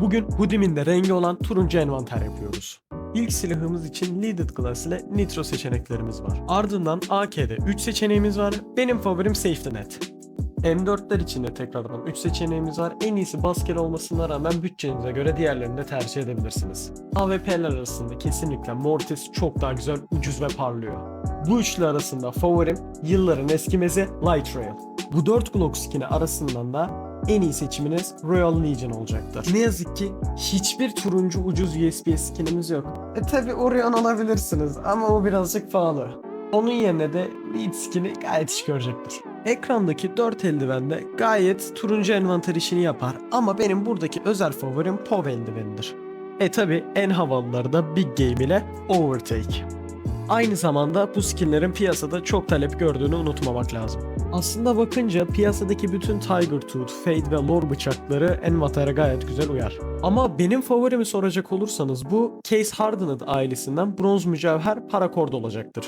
Bugün Hoodie'min de rengi olan turuncu envanter yapıyoruz. İlk silahımız için Leaded Glass ile Nitro seçeneklerimiz var. Ardından AK'de 3 seçeneğimiz var. Benim favorim Safety Net. M4'ler için de tekrardan 3 seçeneğimiz var. En iyisi basket olmasına rağmen bütçenize göre diğerlerini de tercih edebilirsiniz. AWP'ler arasında kesinlikle Mortis çok daha güzel, ucuz ve parlıyor. Bu üçlü arasında favorim yılların eskimezi Light Rail. Bu 4 Glock skin'i arasından da en iyi seçiminiz Royal Legion olacaktır. Ne yazık ki hiçbir turuncu ucuz USB skinimiz yok. E tabi Orion alabilirsiniz ama o birazcık pahalı. Onun yerine de Lead skin'i gayet iş görecektir. Ekrandaki 4 eldiven de gayet turuncu envanter işini yapar ama benim buradaki özel favorim POV eldivenidir. E tabi en havalıları da Big Game ile Overtake. Aynı zamanda bu skinlerin piyasada çok talep gördüğünü unutmamak lazım. Aslında bakınca piyasadaki bütün Tiger Tooth, Fade ve Lore bıçakları Envater'e gayet güzel uyar. Ama benim favorimi soracak olursanız bu Case Hardened ailesinden bronz mücevher paracord olacaktır.